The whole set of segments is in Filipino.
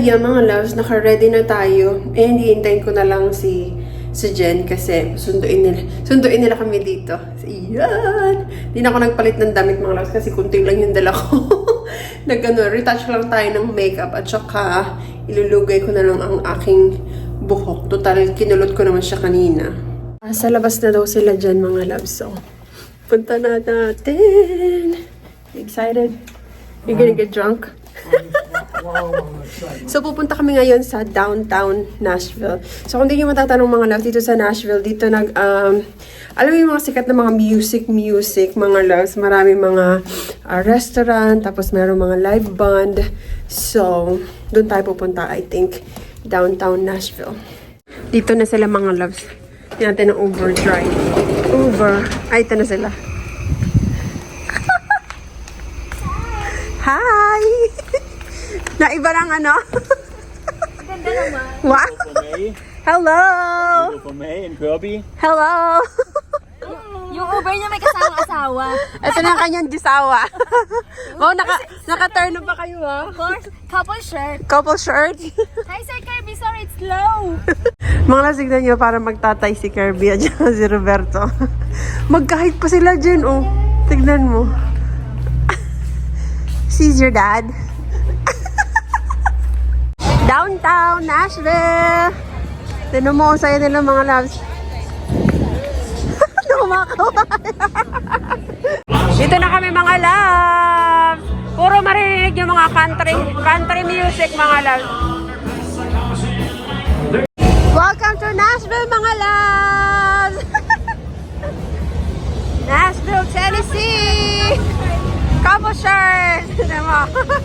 Ayan mga loves, naka-ready na tayo. Eh, hindi hintayin ko na lang si si Jen kasi sunduin nila, sunduin nila kami dito. Ayan! Hindi na ako nagpalit ng damit mga loves kasi kunti lang yung dala ko. Nag ano, retouch lang tayo ng makeup at saka ilulugay ko na lang ang aking buhok. Total, kinulot ko naman siya kanina. Ah, Sa labas na daw sila dyan mga loves. So, punta na natin. Excited? You're gonna get drunk? So, pupunta kami ngayon sa downtown Nashville. So, kung di nyo matatanong mga love, dito sa Nashville, dito nag, um, alam mo yung mga sikat na mga music, music, mga loves, marami mga uh, restaurant, tapos meron mga live band. So, doon tayo pupunta, I think, downtown Nashville. Dito na sila mga loves. Tingnan natin ang Uber drive. Uber. Ay, ito na sila. Hi! Naiba lang ano? Ganda naman. Wow! Hello! for May and Kirby. Hello! Yung Uber niya may kasamang asawa. Ito na ang kanyang disawa. oh, naka, naka-turn na ba kayo ah? Of course, couple shirt. Couple shirt. Hi, Sir Kirby. Sorry, it's low. Mga nasignan nyo para magtatay si Kirby at si Roberto. Magkahit pa sila dyan, oh. Tignan mo. She's your dad. Downtown Nashville! Tinan mo, ang saya nila mga loves. Dito na kami mga loves. Puro marinig yung mga country, country music mga loves. Welcome to Nashville, mga loves! Nashville, Tennessee! Couple shirt! Tignan mo.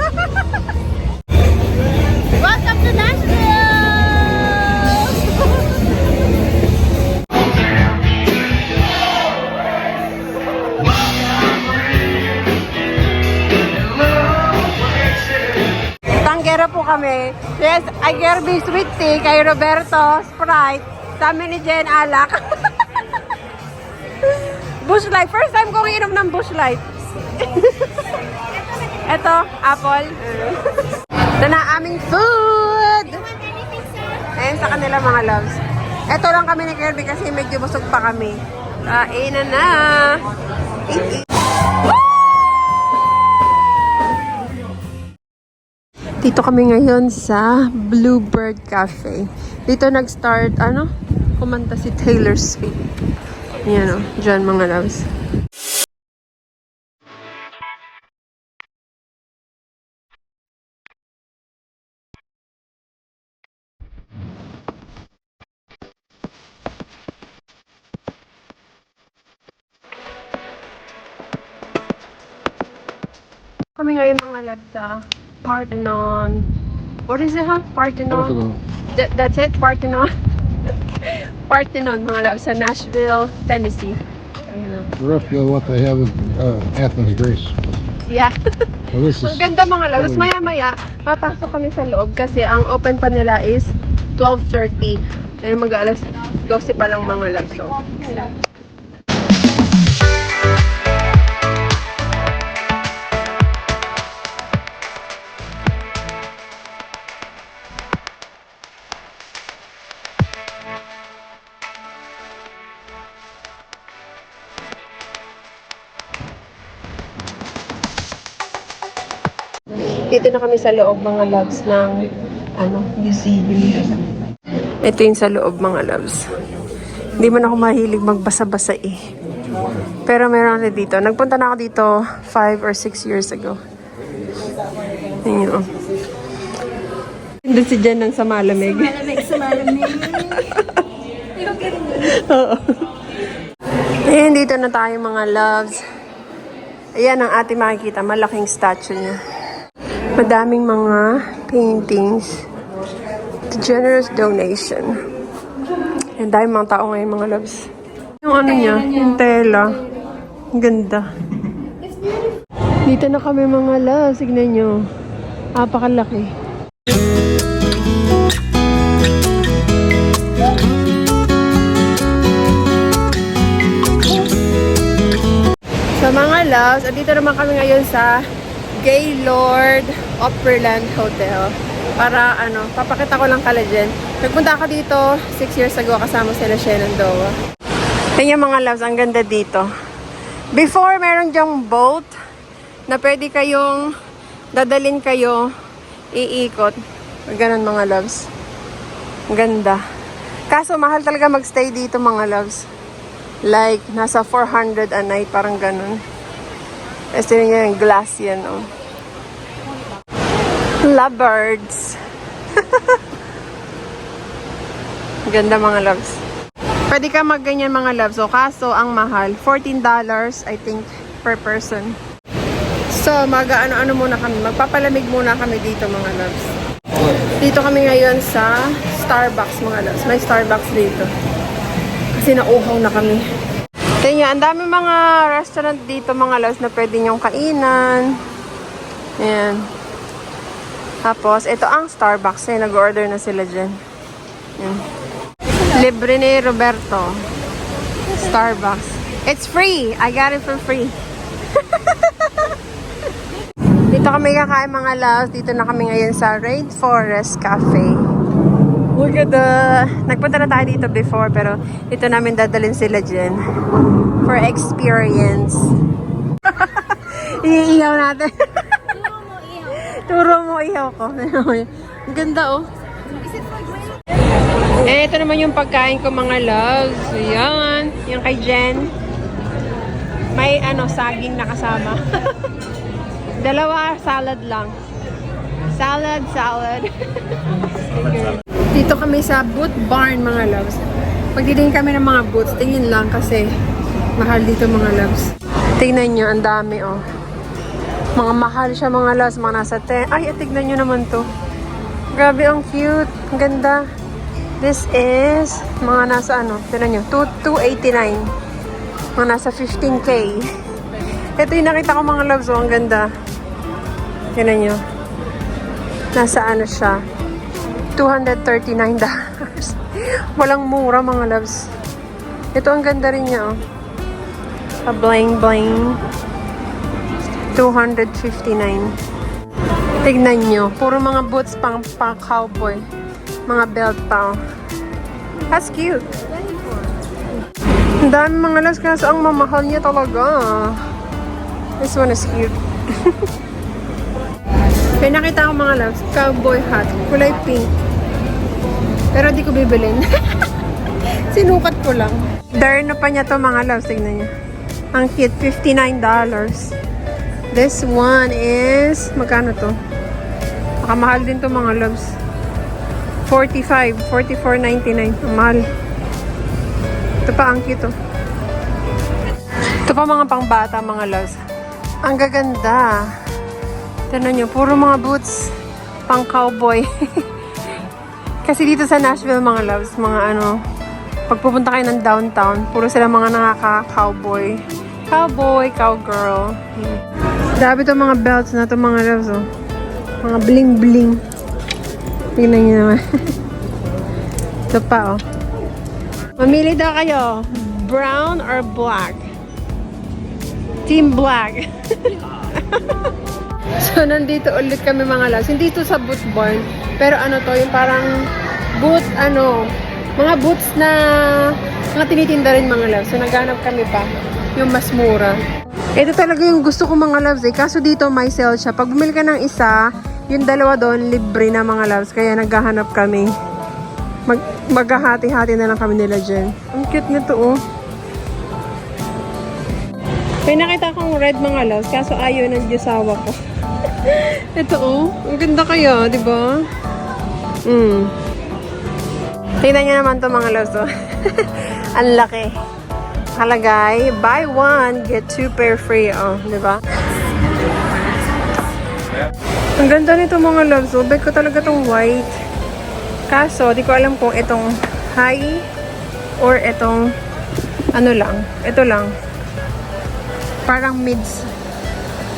kami. Yes, I Gerby Sweet Tea, kay Roberto Sprite, sa amin Jen Alak. Bush Light. First time kong inom ng Bush Light. Ito, apple. Ito na aming food! Ayan sa kanila mga loves. Ito lang kami ni Kirby kasi medyo busog pa kami. Kainan na! Eat, Dito kami ngayon sa Bluebird Cafe. Dito nag-start, ano? Kumanta si Taylor Swift. Yan o, dyan mga loves. Kami ngayon mga sa Parthenon. What is it, huh? Parthenon? That, that's it, Parthenon. Parthenon, mga loves, sa Nashville, Tennessee. Of what they have is uh, Athens, Greece. Yeah. So this is Ang ganda mga loves. Maya-maya, papasok kami sa loob kasi ang open pa nila is 12.30. Kaya mag-alas 12 pa lang mga loves. So, Dito na kami sa loob mga loves ng ano, museum. Ito yung sa loob mga loves. Hindi man ako mahilig magbasa-basa eh. Pero meron ako dito. Nagpunta na ako dito 5 or 6 years ago. Ayun. Hindi si Jen ng sa malamig. Malamig sa malamig. Oo. Ayun, dito na tayo mga loves. Ayan ang ating makikita. Malaking statue niya. Madaming mga paintings. The generous donation. Ang dahil mga tao ngayon mga loves. Yung ano niya, yung tela. Ganda. Dito na kami mga loves. Signan nyo. Napakalaki. So mga loves, andito naman kami ngayon sa Gaylord Opryland Hotel. Para ano, papakita ko lang kala Jen. Nagpunta ako dito 6 years ago kasama sila Shenandoah. Yung mga loves, ang ganda dito. Before, meron dyang boat na pwede kayong dadalin kayo iikot. Ganon mga loves. Ganda. Kaso mahal talaga magstay dito mga loves. Like, nasa 400 a night, parang ganon. Kasi yun yung glass yan, oh. Lovebirds. Ganda mga loves. Pwede ka magganyan mga loves. So, kaso, ang mahal, $14 I think per person. So, mag ano-ano muna kami. Magpapalamig muna kami dito mga loves. Dito kami ngayon sa Starbucks mga loves. May Starbucks dito. Kasi nauhaw na kami. Tingnan, ang dami mga restaurant dito mga loves na pwede nyong kainan. Ayan. Tapos, ito ang Starbucks. Eh, nag-order na sila dyan. Ayan. Libre ni Roberto. Starbucks. It's free. I got it for free. Dito kami kakain mga loves. Dito na kami ngayon sa Rainforest Cafe. Look at the... Nagpunta na tayo dito before pero dito namin dadalhin sila dyan. For experience. Iiyaw natin. Turo mo ihaw ko. Ang ganda oh. Eh, ito naman yung pagkain ko mga loves. Yan. Yung kay Jen. May ano, saging na kasama. Dalawa, salad lang. Salad, salad. Dito kami sa boot barn mga loves. Pagdidiin kami ng mga boots, tingin lang kasi mahal dito mga loves. Tingnan nyo, ang dami oh. Mga mahal siya mga loves, mga nasa 10. Ay, tignan nyo naman to. Grabe, ang cute. Ang ganda. This is mga nasa ano, tignan nyo, 2, 289. Mga nasa 15k. Ito yung nakita ko mga loves, oh, ang ganda. Tignan nyo. Nasa ano siya, $239. Walang mura mga loves. Ito ang ganda rin niya, oh. A bling bling. 259. Tignan nyo. Puro mga boots pang, pang cowboy. Mga belt pa, oh. That's cute. Ang dami mga loves kaso ang mamahal niya talaga. This one is cute. May nakita ko mga loves, cowboy hat, kulay pink. Pero di ko bibilin. Sinukat ko lang. Darno pa niya to mga loves, tignan niya. Ang cute, $59. This one is, magkano to? Makamahal din to mga loves. 45, 44.99. Ang mahal. Ito pa, ang cute oh. Ito pa mga pangbata mga loves. Ang gaganda. Tignan nyo, puro mga boots pang cowboy. Kasi dito sa Nashville mga loves, mga ano, pag pupunta kayo ng downtown, puro sila mga nakaka-cowboy. Cowboy, cowgirl. Hmm. Dami to mga belts na to mga loves, oh. Mga bling-bling. Tingnan nyo naman. Ito pa, oh. Mamili daw kayo. Brown or black? Team black. so, nandito ulit kami mga loves. Hindi to sa boot barn. Pero ano to, yung parang boot, ano, mga boots na mga tinitinda rin mga loves. So, naghanap kami pa. Yung mas mura. Ito talaga yung gusto ko mga loves eh. Kaso dito may sale siya. Pag bumili ka ng isa, yung dalawa doon, libre na mga loves. Kaya naghahanap kami. Mag maghahati-hati na lang kami nila dyan. Ang cute nito oh. May nakita akong red mga loves, kaso ayaw ng Diyosawa ko. Ito oh, ang ganda kaya, di ba? Mm. Tingnan niyo naman to mga loves oh. ang laki. Halagay, buy one, get two pair free. Oh, di ba? Ang ganda nito mga loves. Oh. Bet ko talaga tong white. Kaso, di ko alam kung itong high or itong ano lang. Ito lang. Parang mids.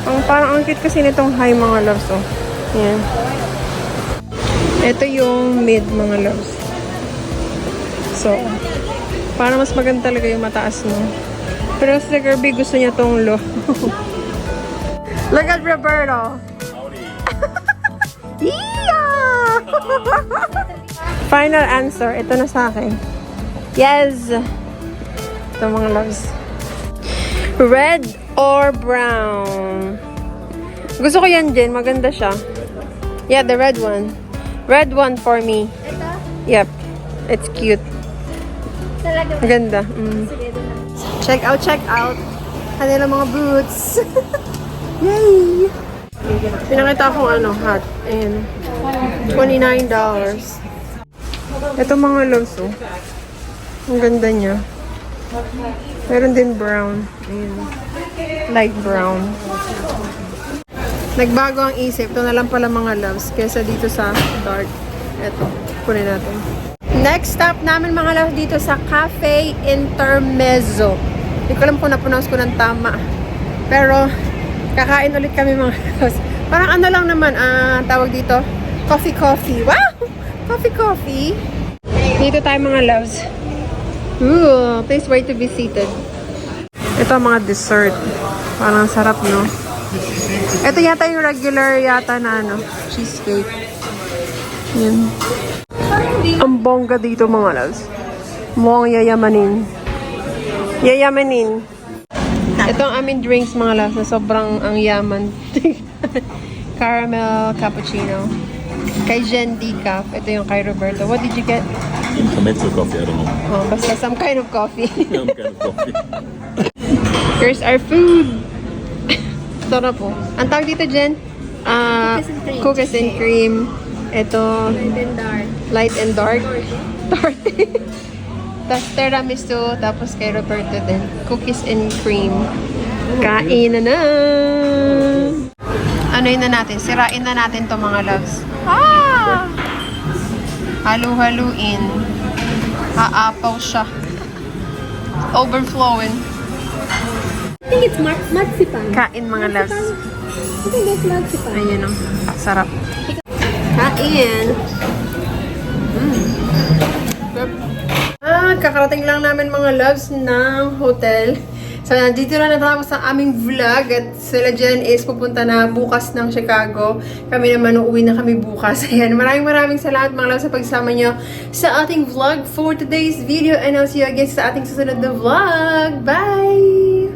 Ang parang ang cute kasi nitong high mga loves. Oh. Yan. Ito yung mid mga loves. So, para mas maganda talaga yung mataas no. Pero si Kirby gusto niya tong low. Look at Roberto. Yeah! Final answer. Ito na sa akin. Yes! Ito mga loves. Red or brown? Gusto ko yan, Jen. Maganda siya. Yeah, the red one. Red one for me. Ito? Yep. It's cute. Talaga ba? Maganda. Mm. Sige. Check out, check out. Kanilang mga boots. Yay! Pinakita akong ano, hat. Ayan. $29. Ito mga loves, oh. Ang ganda niya. Meron din brown. Ayan. Light brown. Nagbago ang isip. Ito na lang pala mga loves. Kesa dito sa dark. Ito. Kunin natin. Next stop namin mga loves dito sa Cafe Intermezzo. Hindi ko alam kung na-pronounce ko ng tama. Pero, kakain ulit kami mga loves. Parang ano lang naman, ah, tawag dito, coffee coffee. Wow! Coffee coffee. Dito tayo mga loves. Ooh, place where to be seated. Ito ang mga dessert. Parang sarap, no? Ito yata yung regular yata na ano, cheesecake. Yan. Ang bongga dito mga loves. Mukhang yayamanin. Yayamanin. Ito ang aming drinks mga loves na sobrang ang yaman. Caramel cappuccino. Kay Jen Decaf. Ito yung kay Roberto. What did you get? Intermezzo coffee, I don't know. Oh, basta some kind of coffee. Some kind of coffee. Here's our food. Ito na po. Ang tawag dito, Jen? Ah, Cookies and cream. Cookies and cream. Ito, Light and dark. light and dark. Tart. tapos tiramisu, tapos kay Roberto din. Cookies and cream. Kain na na! Ano na natin? Sirain na natin to mga loves. Ah! Halu-haluin. Aapaw siya. Overflowing. I think it's mar marzipan. Kain mga loves. I think that's marzipan. Ayan o. Sarap. Kain. Mm. Ah, kakarating lang namin mga loves ng hotel. So, dito na natapos ang aming vlog at sila dyan is pupunta na bukas ng Chicago. Kami naman uuwi na kami bukas. Ayan, maraming maraming salamat mga loves sa pagsama nyo sa ating vlog for today's video and I'll see you again sa ating susunod na vlog. Bye!